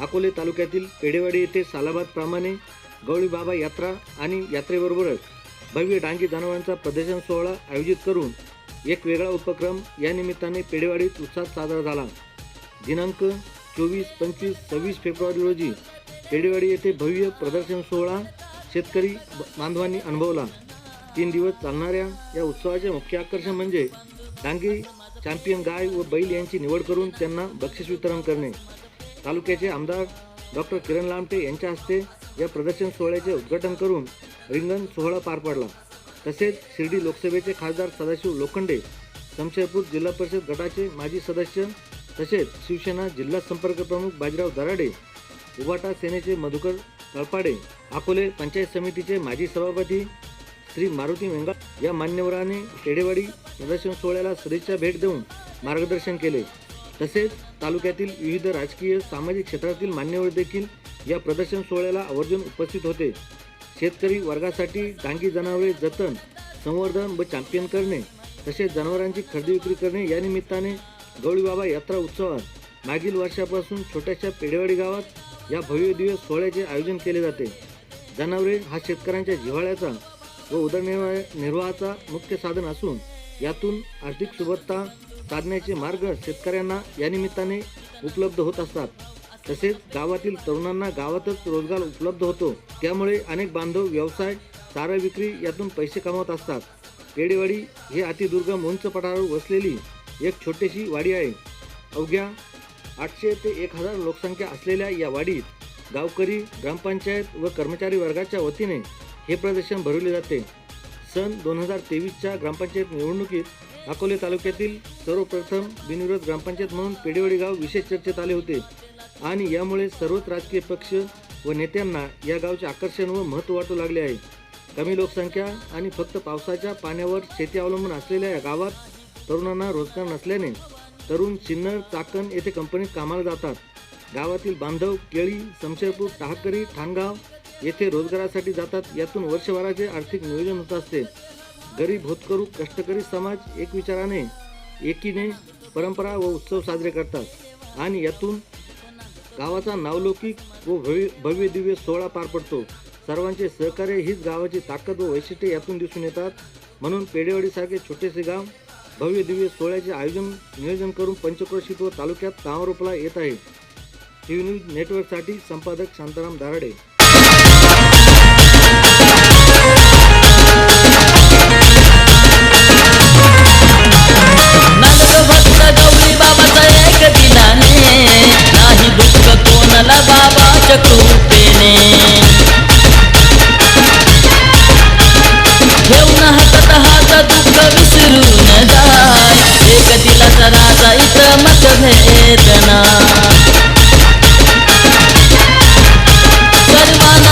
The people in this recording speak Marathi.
अकोले तालुक्यातील पेडेवाडी येथे सालाबादप्रमाणे गवळीबाबा यात्रा आणि यात्रेबरोबरच भव्य डांगी जनावरांचा प्रदर्शन सोहळा आयोजित करून एक वेगळा उपक्रम या निमित्ताने पेडेवाडीत उत्साहात साजरा झाला. दिनांक चोवीस पंचवीस सव्वीस फेब्रुवारी रोजी पेडेवाडी येथे भव्य प्रदर्शन सोहळा शेतकरी बांधवांनी अनुभवला. तीन दिवस चालणाऱ्या या उत्सवाचे मुख्य आकर्षण म्हणजे डांगी चॅम्पियन गाय व बैल यांची निवड करून त्यांना बक्षीस वितरण करणे. तालुक्याचे आमदार डॉक्टर किरण लामटे यांच्या हस्ते या प्रदर्शन सोहळ्याचे उद्घाटन करून रिंगण सोहळा पार पडला. तसेच शिर्डी लोकसभेचे खासदार सदाशिव लोखंडे शमशेरपूर जिल्हा परिषद गटाचे माजी सदस्य तसेच शिवसेना जिल्हा संपर्क प्रमुख बाजीराव दराडे उभाटा सेनेचे मधुकर तळपाडे अकोले पंचायत समितीचे माजी सभापती श्री मारुती वेंगा या मान्यवरांनी टेडेवाडी प्रदर्शन सोहळ्याला सदिच्छा भेट देऊन मार्गदर्शन केले. तसेच तालुक्यातील विविध राजकीय सामाजिक क्षेत्रातील मान्यवर देखील या प्रदर्शन सोहळ्याला आवर्जून उपस्थित होते. शेतकरी वर्गासाठी डांगी जनावरे जतन संवर्धन व चॅम्पियन करणे तसेच जनावरांची खरेदी विक्री करणे या निमित्ताने गौळीबाबा यात्रा उत्सवात मागील वर्षापासून छोट्याशा पेढेवाडी गावात या भव्य दिव्य सोहळ्याचे आयोजन केले जाते. जनावरे हा शेतकऱ्यांच्या जिव्हाळ्याचा व उदरनिर्वाह निर्वाहाचा मुख्य साधन असून यातून आर्थिक सुबत्ता साधण्याचे मार्ग शेतकऱ्यांना या निमित्ताने उपलब्ध होत असतात. तसेच गावातील तरुणांना गावातच रोजगार उपलब्ध होतो. त्यामुळे अनेक बांधव व्यवसाय चारा विक्री यातून पैसे कमवत असतात. पेडेवाडी हे अतिदुर्गम उंच पठारावर वसलेली एक छोटीशी वाडी आहे. अवघ्या आठशे ते एक हजार लोकसंख्या असलेल्या या वाडीत गावकरी ग्रामपंचायत व कर्मचारी वर्गाच्या वतीने हे प्रदर्शन भरवले जाते. सन दोन हजार तेवीसच्या ग्रामपंचायत निवडणुकीत अकोले तालुक्यातील सर्वप्रथम बिनविरोध ग्रामपंचायत म्हणून पेडेवाडी गाव विशेष चर्चेत आले होते. आणि यामुळे सर्वच राजकीय पक्ष व नेत्यांना या गावचे आकर्षण व महत्त्व वाटू लागले आहे. कमी लोकसंख्या आणि फक्त पावसाच्या पाण्यावर शेती अवलंबून असलेल्या या गावात तरुणांना रोजगार नसल्याने तरुण चिन्नर चाकण येथे कंपनीत कामाला जातात. गावातील बांधव केळी समशेरपूर टाहकरी ठाणगाव येथे रोजगारासाठी जातात. यातून वर्षभराचे आर्थिक नियोजन होत असते. गरीब होतकरू कष्टकरी समाज एक विचाराने एकीने परंपरा व उत्सव साजरे करतात. आणि यातून गावाचा नावलौकिक व भव्य भव्य दिव्य सोहळा पार पडतो. सर्वांचे सहकार्य हीच गावाची ताकद व वैशिष्ट्ये यातून दिसून येतात. म्हणून पेडेवाडीसारखे छोटेसे गाव भव्य दिव्य सोहळ्याचे आयोजन नियोजन करून पंचक्रोशीत व तालुक्यात कामारोपला येत आहे. टी व्ही न्यूज नेटवर्कसाठी संपादक शांताराम दाराडे. विसरून